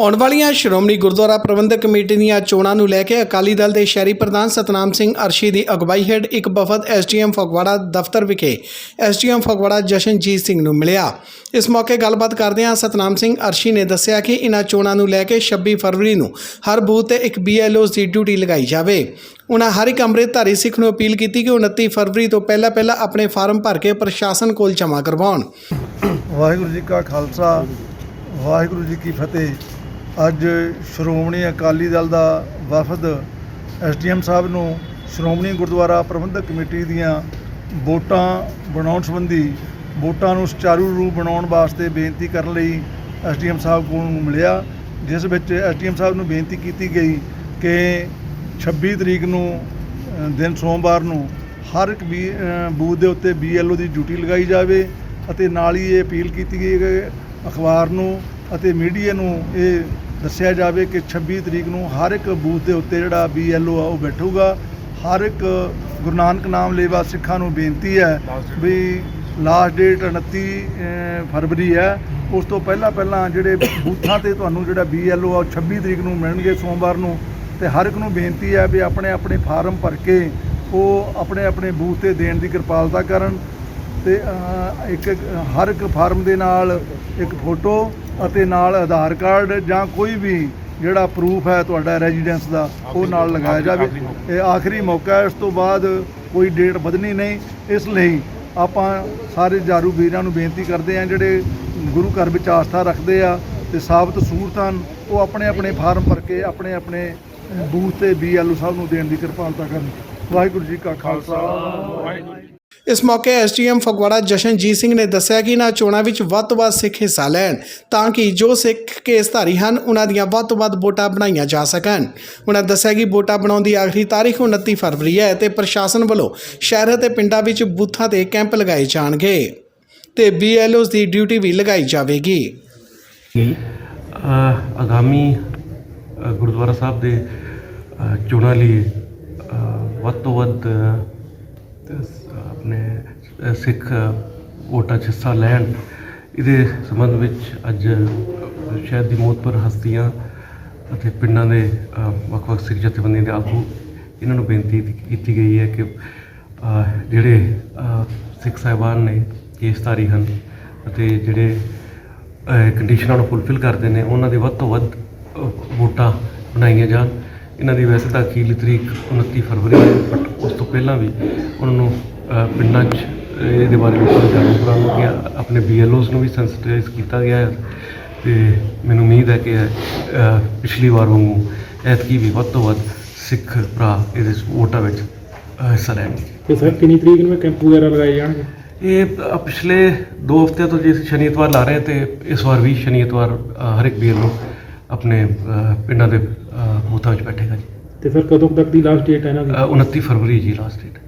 ਆਉਣ ਵਾਲੀਆਂ ਸ਼੍ਰੋਮਣੀ ਗੁਰਦੁਆਰਾ ਪ੍ਰਬੰਧਕ ਕਮੇਟੀ ਦੀਆਂ ਚੋਣਾਂ ਨੂੰ ਲੈ ਕੇ ਅਕਾਲੀ ਦਲ ਦੇ ਸ਼ਹਿਰੀ ਪ੍ਰਧਾਨ ਸਤਨਾਮ ਸਿੰਘ ਅਰਸ਼ੀ ਦੀ ਅਗਵਾਈ ਹੇਠ ਇੱਕ ਵਫਦ ਐਸਡੀਐਮ ਫਗਵਾੜਾ ਦਫ਼ਤਰ ਵਿਖੇ ਐਸਡੀਐਮ ਫਗਵਾੜਾ ਜਸ਼ਨਜੀਤ ਸਿੰਘ ਨੂੰ ਮਿਲਿਆ। ਇਸ ਮੌਕੇ ਗੱਲਬਾਤ ਕਰਦਿਆਂ ਸਤਨਾਮ ਸਿੰਘ ਅਰਸ਼ੀ ਨੇ ਦੱਸਿਆ ਕਿ ਇਨ੍ਹਾਂ ਚੋਣਾਂ ਨੂੰ ਲੈ ਕੇ 26 ਫਰਵਰੀ ਨੂੰ ਹਰ ਬੂਥ ਤੇ ਇੱਕ ਬੀਐਲਓਸ ਦੀ ਡਿਊਟੀ ਲਗਾਈ ਜਾਵੇ। ਉਨ੍ਹਾਂ ਹਰ ਇੱਕ ਅੰਮ੍ਰਿਤਧਾਰੀ ਸਿੱਖ ਨੂੰ ਅਪੀਲ ਕੀਤੀ ਕਿ 29 ਫਰਵਰੀ ਤੋਂ ਪਹਿਲਾਂ ਪਹਿਲਾਂ ਆਪਣੇ ਫਾਰਮ ਭਰ ਕੇ ਪ੍ਰਸ਼ਾਸਨ ਕੋਲ ਜਮ੍ਹਾਂ ਕਰਵਾਉਣ। ਵਾਹਿਗੁਰੂ ਜੀ ਕਾ ਖਾਲਸਾ, ਵਾਹਿਗੁਰੂ ਜੀ ਕੀ ਫਤਿਹ। ਅੱਜ ਸ਼੍ਰੋਮਣੀ ਅਕਾਲੀ ਦਲ ਦਾ ਵਫਦ ਐਸਡੀਐਮ ਸਾਹਿਬ ਨੂੰ ਸ਼੍ਰੋਮਣੀ ਗੁਰਦੁਆਰਾ ਪ੍ਰਬੰਧਕ ਕਮੇਟੀ ਦੀਆਂ ਵੋਟਾਂ ਬਣਾਉਣ ਸੰਬੰਧੀ ਵੋਟਾਂ ਨੂੰ ਸੁਚਾਰੂ ਰੂਪ ਬਣਾਉਣ ਵਾਸਤੇ ਬੇਨਤੀ ਕਰਨ ਲਈ ਐਸਡੀਐਮ ਸਾਹਿਬ ਕੋਲ ਮਿਲਿਆ, ਜਿਸ ਵਿੱਚ ਐਸਡੀਐਮ ਸਾਹਿਬ ਨੂੰ ਬੇਨਤੀ ਕੀਤੀ ਗਈ ਕਿ 26 ਤਰੀਕ ਨੂੰ ਦਿਨ ਸੋਮਵਾਰ ਨੂੰ ਹਰ ਇੱਕ ਵੀ ਬੂਥ ਦੇ ਉੱਤੇ ਬੀਐਲਓ ਦੀ ਡਿਊਟੀ ਲਗਾਈ ਜਾਵੇ ਅਤੇ ਨਾਲ ਹੀ ਇਹ ਅਪੀਲ ਕੀਤੀ ਗਈ ਕਿ ਅਖਬਾਰ ਨੂੰ ਅਤੇ ਮੀਡੀਆ ਨੂੰ ਇਹ ਦੱਸਿਆ ਜਾਵੇ ਕਿ 26 ਤਰੀਕ ਨੂੰ ਹਰ ਇੱਕ ਬੂਥ ਦੇ ਉੱਤੇ ਜਿਹੜਾ ਬੀਐਲਓ ਆ ਉਹ ਬੈਠੂਗਾ। ਹਰ ਇੱਕ ਗੁਰੂ ਨਾਨਕ ਨਾਮ ਲੈਵਾ ਸਿੱਖਾਂ ਨੂੰ ਬੇਨਤੀ ਹੈ ਵੀ ਲਾਸਟ ਡੇਟ 29 ਅ, ਫਰਵਰੀ ਹੈ। ਉਸ ਤੋਂ ਪਹਿਲਾਂ ਪਹਿਲਾਂ ਜਿਹੜੇ ਬੂਥਾਂ ਤੇ ਤੁਹਾਨੂੰ ਜਿਹੜਾ ਬੀਐਲਓ ਆ ਉਹ 26 ਤਰੀਕ ਨੂੰ ਮਿਲਣਗੇ ਸੋਮਵਾਰ ਨੂੰ। ਤੇ ਹਰ ਇੱਕ ਨੂੰ ਬੇਨਤੀ ਹੈ ਵੀ ਆਪਣੇ ਆਪਣੇ ਫਾਰਮ ਭਰ ਕੇ ਉਹ ਆਪਣੇ ਆਪਣੇ ਬੂਥ ਤੇ ਦੇਣ ਦੀ ਕਿਰਪਾਲਤਾ ਕਰਨ। ਤੇ ਇੱਕ ਹਰ ਇੱਕ ਫਾਰਮ ਦੇ ਨਾਲ ਇੱਕ ਫੋਟੋ ਅਤੇ ਨਾਲ ਆਧਾਰ ਕਾਰਡ ਜਾਂ ਕੋਈ ਵੀ ਜਿਹੜਾ ਪ੍ਰੂਫ ਹੈ ਤੁਹਾਡਾ ਰੈਜ਼ੀਡੈਂਸ ਦਾ ਉਹ ਨਾਲ ਲਗਾਇਆ ਜਾਵੇ। ਇਹ ਆਖਰੀ ਮੌਕਾ ਹੈ ਇਸ ਤੋਂ ਬਾਅਦ ਕੋਈ ਡੇਟ ਵਧਣੀ ਨਹੀਂ। ਇਸ ਲਈ ਆਪਾਂ ਸਾਰੇ ਜਾਰੂ ਵੀਰਾਂ ਨੂੰ ਬੇਨਤੀ ਕਰਦੇ ਹਾਂ ਜਿਹੜੇ ਗੁਰੂ ਘਰ ਵਿੱਚ ਆਸਥਾ ਰੱਖਦੇ ਆ ਤੇ ਸਾਬਤ ਸੂਰਤ ਉਹ ਆਪਣੇ ਆਪਣੇ ਫਾਰਮ ਭਰ ਕੇ ਆਪਣੇ ਆਪਣੇ ਬੂਥ ਤੇ ਬੀਐਲਓ ਸਾਹਿਬ ਨੂੰ ਦੇਣ ਦੀ ਕਿਰਪਾਲਤਾ ਕਰਨ। ਵਾਹਿਗੁਰੂ ਜੀ ਕਾ ਖਾਲਸਾ। ਇਸ ਮੌਕੇ ਐਸਟੀਐਮ ਫਗਵਾੜਾ ਜਸ਼ਨਜੀਤ ਸਿੰਘ ਨੇ ਦੱਸਿਆ ਕਿ ਇਹਨਾਂ ਚੋਣਾਂ ਵਿੱਚ ਵੱਧ ਤੋਂ ਵੱਧ ਸਿੱਖ ਹਿੱਸਾ ਲੈਣ, ਤਾਂ ਕਿ ਜੋ ਸਿੱਖ ਕੇਸਧਾਰੀ ਹਨ, ਉਹਨਾਂ ਦੀਆਂ ਵੱਧ ਤੋਂ ਵੱਧ ਵੋਟਾਂ ਬਣਾਈਆਂ ਜਾ ਸਕਣ। ਉਹਨਾਂ ਦੱਸਿਆ ਕਿ ਵੋਟਾਂ ਬਣਾਉਣ ਦੀ ਆਖਰੀ ਤਾਰੀਖ 29 ਫਰਵਰੀ ਹੈ ਤੇ ਪ੍ਰਸ਼ਾਸਨ ਵੱਲੋਂ ਸ਼ਹਿਰ ਅਤੇ ਪਿੰਡਾਂ ਵਿੱਚ ਬੂਥਾਂ ਤੇ ਕੈਂਪ ਲਗਾਏ ਜਾਣਗੇ ਤੇ ਬੀਐਲਓਸ ਦੀ ਡਿਊਟੀ ਵੀ ਲਗਾਈ ਜਾਵੇਗੀ। ਆਗਾਮੀ ਗੁਰਦੁਆਰਾ ਸਾਹਿਬ ਦੇ ਚੋਣਾਂ ਲਈ ਵੱਧ ਤੋਂ ਵੱਧ ਆਪਣੇ ਸਿੱਖ ਵੋਟਾਂ 'ਚ ਹਿੱਸਾ ਲੈਣ। ਇਹਦੇ ਸੰਬੰਧ ਵਿੱਚ ਅੱਜ ਅ, ਸ਼ਹਿਰ ਦੀ ਮੋਤਪਰ ਹਸਤੀਆਂ ਅਤੇ ਪਿੰਡਾਂ ਦੇ ਵੱਖ-ਵੱਖ ਸਿੱਖ ਜਥੇਬੰਦੀਆਂ ਦੇ ਆਗੂ ਇਹਨਾਂ ਨੂੰ ਬੇਨਤੀ ਕੀਤੀ ਗਈ ਹੈ ਕਿ ਜਿਹੜੇ ਸਿੱਖ ਸਾਹਿਬਾਨ ਨੇ ਕੇਸਧਾਰੀ ਹਨ ਅਤੇ ਜਿਹੜੇ ਕੰਡੀਸ਼ਨਾਂ ਨੂੰ ਫੁੱਲਫਿਲ ਕਰਦੇ ਨੇ ਉਹਨਾਂ ਦੇ ਵੱਧ ਤੋਂ ਵੱਧ ਵੋਟਾਂ ਬਣਾਈਆਂ ਜਾਣ। ਇਹਨਾਂ ਦੀ ਵੈਸੇ ਤਾਂ ਅਖੀਰਲੀ ਤਰੀਕ 29 ਫਰਵਰੀ ਹੈ ਬਟ ਉਸ ਤੋਂ ਪਹਿਲਾਂ ਵੀ ਉਹਨਾਂ ਨੂੰ ਪਿੰਡਾਂ 'ਚ ਇਹਦੇ ਬਾਰੇ ਵਿੱਚ ਜਾਣੂ ਕਰਾਉਣ ਗਿਆ ਆਪਣੇ ਬੀਐਲਓਸ ਨੂੰ ਵੀ ਸੈਂਸਿਟਾਈਜ਼ ਕੀਤਾ ਗਿਆ ਹੈ ਤੇ ਮੈਨੂੰ ਉਮੀਦ ਹੈ ਕਿ ਪਿਛਲੀ ਵਾਰ ਵਾਂਗੂ ਐਤਕੀ ਵੀ ਵੱਧ ਤੋਂ ਵੱਧ ਸਿੱਖ ਭਰਾ ਇਹਦੇ ਵੋਟਾਂ ਵਿੱਚ ਹਿੱਸਾ ਲੈਣਗੇ। ਤੇ ਸਰ ਕਿੰਨੀ ਤਰੀਕ ਨੂੰ ਕੈਂਪ ਵਗੈਰਾ ਲਗਾਏ ਜਾਣਗੇ? ਇਹ ਪਿਛਲੇ ਦੋ ਹਫ਼ਤਿਆਂ ਤੋਂ ਜੇ ਅਸੀਂ ਸ਼ਨੀ ਐਤਵਾਰ ਲਾ ਰਹੇ ਤੇ ਇਸ ਵਾਰ ਵੀ ਸ਼ਨੀ ਐਤਵਾਰ ਅ, ਹਰ ਇੱਕ ਨੂੰ ਆਪਣੇ ਪਿੰਡਾਂ ਦੇ ਬੂਥਾਂ ਵਿੱਚ ਬੈਠੇਗਾ ਜੀ। ਤੇ ਫਿਰ ਕਦੋਂ ਤੱਕ ਦੀ ਲਾਸਟ ਡੇਟ ਹੈ ਇਹਨਾਂ ਦੀ? ਅ, 29 ਫਰਵਰੀ ਜੀ ਲਾਸਟ ਡੇਟ